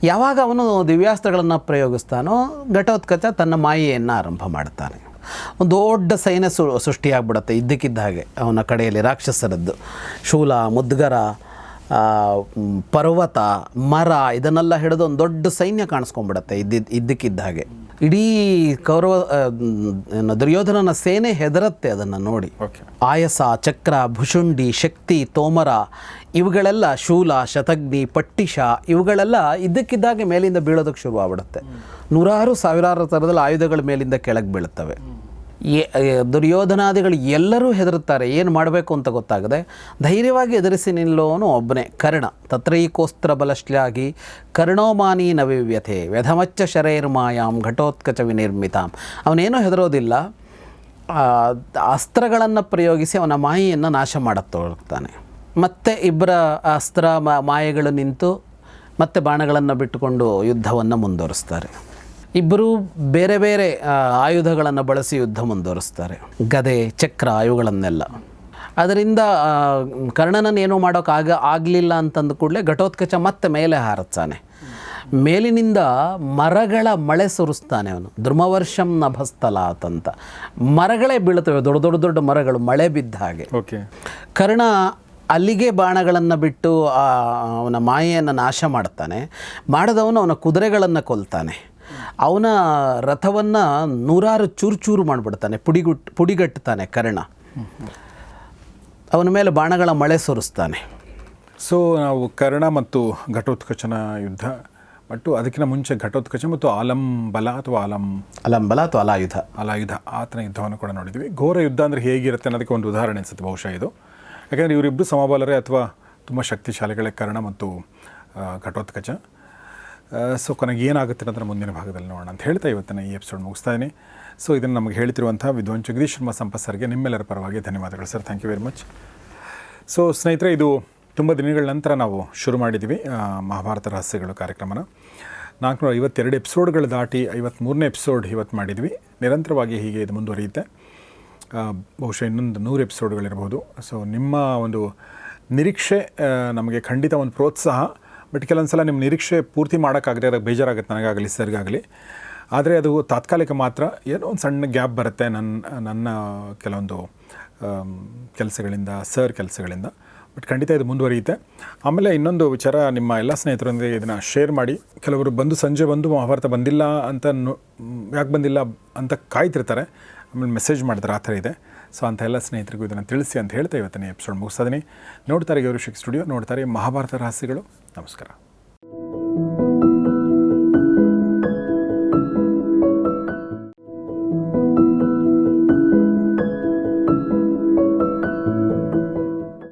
ಯಾವಾಗ ಅವನು ದಿವ್ಯಾಸ್ತ್ರಗಳನ್ನು ಪ್ರಯೋಗಿಸ್ತಾನೋ ಘಟೋತ್ಕಚ ತನ್ನ ಮಾಯೆಯನ್ನು ಆರಂಭ ಮಾಡ್ತಾನೆ. ಒಂದು ದೊಡ್ಡ ಸೈನ್ಯ ಸು ಸೃಷ್ಟಿಯಾಗ್ಬಿಡುತ್ತೆ ಇದ್ದಕ್ಕಿದ್ದ ಹಾಗೆ ಅವನ ಕಡೆಯಲ್ಲಿ ರಾಕ್ಷಸರದ್ದು. ಶೂಲ ಮುದ್ಗರ ಪರ್ವತ ಮರ ಇದನ್ನೆಲ್ಲ ಹಿಡಿದು ಒಂದು ದೊಡ್ಡ ಸೈನ್ಯ ಕಾಣಿಸ್ಕೊಂಡ್ಬಿಡತ್ತೆ ಇದ್ದಿದ್ದು ಇದ್ದಕ್ಕಿದ್ದ ಹಾಗೆ. ಇಡೀ ಕೌರವ ದುರ್ಯೋಧನನ ಸೇನೆ ಹೆದರತ್ತೆ ಅದನ್ನು ನೋಡಿ. ಆಯಸ ಚಕ್ರ ಭುಷುಂಡಿ ಶಕ್ತಿ ತೋಮರ ಇವುಗಳೆಲ್ಲ ಶೂಲ ಶತಗ್ನಿ ಪಟ್ಟಿಶ ಇವುಗಳೆಲ್ಲ ಇದ್ದಕ್ಕಿದ್ದಾಗೆ ಮೇಲಿಂದ ಬೀಳೋದಕ್ಕೆ ಶುರುವಾಗ್ಬಿಡುತ್ತೆ. ನೂರಾರು ಸಾವಿರಾರು ಥರದಲ್ಲಿ ಆಯುಧಗಳ ಮೇಲಿಂದ ಕೆಳಗೆ ಬೀಳುತ್ತವೆ. ದುರ್ಯೋಧನಾದಿಗಳು ಎಲ್ಲರೂ ಹೆದರುತ್ತಾರೆ. ಏನು ಮಾಡಬೇಕು ಅಂತ ಗೊತ್ತಾಗದೆ ಧೈರ್ಯವಾಗಿ ಎದುರಿಸಿ ನಿಲ್ಲೋನು ಒಬ್ಬನೇ ಕರ್ಣ. ತತ್ರೈಕೋಸ್ತ್ರ ಬಲಶ್ಲಾಗಿ ಕರ್ಣೋಮಾನಿ ನವಿವ್ಯಥೆ. ವ್ಯಧಮಚ್ಚ ಶರೈರ್ಮಾಯಾಂ ಘಟೋತ್ಕಚ ವಿನಿರ್ಮಿತಾಂ. ಅವನೇನೂ ಹೆದರೋದಿಲ್ಲ. ಅಸ್ತ್ರಗಳನ್ನು ಪ್ರಯೋಗಿಸಿ ಅವನ ಮಾಯೆಯನ್ನು ನಾಶ ಮಾಡತ್ತೋಗ್ತಾನೆ ಮತ್ತೆ ಇಬ್ಬರ ಅಸ್ತ್ರ ಮಾಯೆಗಳು ನಿಂತು ಮತ್ತೆ ಬಾಣಗಳನ್ನು ಬಿಟ್ಟುಕೊಂಡು ಯುದ್ಧವನ್ನು ಮುಂದುವರಿಸ್ತಾರೆ. ಇಬ್ಬರು ಬೇರೆ ಬೇರೆ ಆಯುಧಗಳನ್ನು ಬಳಸಿ ಯುದ್ಧ ಮುಂದುವರಿಸ್ತಾರೆ. ಗದೆ ಚಕ್ರ ಇವುಗಳನ್ನೆಲ್ಲ. ಅದರಿಂದ ಕರ್ಣನನ್ನು ಏನೂ ಮಾಡೋಕ್ಕಾಗ ಆಗಲಿಲ್ಲ ಅಂತಂದು ಕೂಡಲೇ ಘಟೋತ್ಕಚ ಮತ್ತೆ ಮೇಲೆ ಹಾರತ್ತಾನೆ ಮೇಲಿನಿಂದ ಮರಗಳ ಮಳೆ ಸುರಿಸ್ತಾನೆ ಅವನು. ಧ್ರುಮವರ್ಷಂ ನಭಸ್ಥಲ ಅಂತ ಮರಗಳೇ ಬೀಳುತ್ತವೆ ದೊಡ್ಡ ದೊಡ್ಡ ದೊಡ್ಡ ಮರಗಳು ಮಳೆ ಬಿದ್ದ ಹಾಗೆ. ಓಕೆ. ಕರ್ಣ ಅಲ್ಲಿಗೆ ಬಾಣಗಳನ್ನು ಬಿಟ್ಟು ಅವನ ಮಾಯೆಯನ್ನು ನಾಶ ಮಾಡ್ತಾನೆ. ಮಾಡಿದವನು ಅವನ ಕುದುರೆಗಳನ್ನು ಕೊಲ್ತಾನೆ. ಅವನ ರಥವನ್ನು ನೂರಾರು ಚೂರು ಚೂರು ಮಾಡಿಬಿಡ್ತಾನೆ ಪುಡಿಗುಟ್ ಪುಡಿಗಟ್ಟುತ್ತಾನೆ ಕರ್ಣ. ಅವನ ಮೇಲೆ ಬಾಣಗಳ ಮಳೆ ಸುರಿಸ್ತಾನೆ. ಸೊ ನಾವು ಕರ್ಣ ಮತ್ತು ಘಟೋತ್ಕಚನ ಯುದ್ಧ ಮತ್ತು ಅದಕ್ಕಿಂತ ಮುಂಚೆ ಘಟೋತ್ಕಚ ಮತ್ತು ಆಲಂಬಲ ಅಥವಾ ಆಲಂ ಅಲಂಬಲ ಅಥವಾ ಅಲಾಯುಧ ಅಲಾಯುಧ ಆತನ ಯುದ್ಧವನ್ನು ಕೂಡ ನೋಡಿದ್ವಿ. ಘೋರ ಯುದ್ಧ ಅಂದರೆ ಹೇಗಿರುತ್ತೆ ಅನ್ನೋದಕ್ಕೆ ಒಂದು ಉದಾಹರಣೆ ಅನಿಸುತ್ತೆ ಬಹುಶಃ ಇದು. ಯಾಕೆಂದರೆ ಇವರಿಬ್ಬರು ಸಮಬಲರೇ ಅಥವಾ ತುಂಬ ಶಕ್ತಿಶಾಲಿಗಳೇ ಕರ್ಣ ಮತ್ತು ಘಟೋತ್ಕಚ ಸೊ ಕೊನೆಗೆ ಏನಾಗುತ್ತೆ ಅನ್ನೋದನ್ನು ಮುಂದಿನ ಭಾಗದಲ್ಲಿ ನೋಡೋಣ ಅಂತ ಹೇಳ್ತಾ ಇವತ್ತಿನ ಈ ಎಪಿಸೋಡ್ ಮುಗಿಸ್ತಾ ಇದ್ದೀನಿ ಸೊ ಇದನ್ನು ನಮಗೆ ಹೇಳ್ತಿರುವಂಥ ವಿದ್ವಾನ್ ಜಗದೀಶ್ ಶರ್ಮಾ ಸಂಪತ್ ಸರ್ಗೆ ನಿಮ್ಮೆಲ್ಲರ ಪರವಾಗಿ ಧನ್ಯವಾದಗಳು sir. Thank you very much so ಸ್ನೇಹಿತರೆ, ಇದು ತುಂಬ ದಿನಗಳ ನಂತರ ನಾವು ಶುರು ಮಾಡಿದ್ದೀವಿ ಮಹಾಭಾರತ ರಹಸ್ಯಗಳು ಕಾರ್ಯಕ್ರಮನ. ನಾಲ್ಕುನೂರ ಐವತ್ತೆರಡು ಎಪಿಸೋಡ್ಗಳು ದಾಟಿ ಐವತ್ತ್ಮೂರನೇ ಎಪಿಸೋಡ್ ಇವತ್ತು ಮಾಡಿದ್ವಿ. ನಿರಂತರವಾಗಿ ಹೀಗೆ ಇದು ಮುಂದುವರಿಯುತ್ತೆ. ಬಹುಶಃ ಇನ್ನೊಂದು ನೂರು ಎಪಿಸೋಡ್ಗಳಿರ್ಬೋದು ಸೊ ನಿಮ್ಮ ಒಂದು ನಿರೀಕ್ಷೆ ನಮಗೆ ಖಂಡಿತ ಒಂದು ಪ್ರೋತ್ಸಾಹ ಬಟ್ ಕೆಲವೊಂದು ಸಲ ನಿಮ್ಮ ನಿರೀಕ್ಷೆ ಪೂರ್ತಿ ಮಾಡೋಕ್ಕಾಗದೆ ಅದಕ್ಕೆ ಬೇಜಾರಾಗುತ್ತೆ ನನಗಾಗಲಿ, ಸರ್ಗಾಗಲಿ. ಆದರೆ ಅದು ತಾತ್ಕಾಲಿಕ ಮಾತ್ರ ಏನೋ ಒಂದು ಸಣ್ಣ ಗ್ಯಾಪ್ ಬರುತ್ತೆ ನನ್ನ ನನ್ನ ಕೆಲವೊಂದು ಕೆಲಸಗಳಿಂದ, ಸರ್ ಕೆಲಸಗಳಿಂದ. ಬಟ್ ಖಂಡಿತ ಇದು ಮುಂದುವರಿಯುತ್ತೆ. ಆಮೇಲೆ ಇನ್ನೊಂದು ವಿಚಾರ ನಿಮ್ಮ ಎಲ್ಲ ಸ್ನೇಹಿತರೊಂದಿಗೆ ಇದನ್ನು ಶೇರ್ ಮಾಡಿ. ಕೆಲವರು ಬಂದು ಸಂಜೆ ಬಂದು ಮಹಾಭಾರತ ಬಂದಿಲ್ಲ ಅಂತ ಯಾಕೆ ಬಂದಿಲ್ಲ ಅಂತ ಕಾಯ್ತಿರ್ತಾರೆ. ಆಮೇಲೆ ಮೆಸೇಜ್ ಮಾಡಿದ್ರೆ ಆ ಥರ ಇದೆ. ಸೊ ಅಂಥ ಎಲ್ಲ ಸ್ನೇಹಿತರಿಗೂ ಇದನ್ನು ತಿಳಿಸಿ ಅಂತ ಹೇಳ್ತಾ ಇವತ್ತಿನ ಎಪಿಸೋಡ್ ಮುಗಿಸ್ತಾ ನೋಡ್ತಾರೆ ಗೌರಿಶಿಕ್ ಸ್ಟುಡಿಯೋ, ನೋಡ್ತಾರೆ ಮಹಾಭಾರತ ರಹಸ್ಯಗಳು. ನಮಸ್ಕಾರ.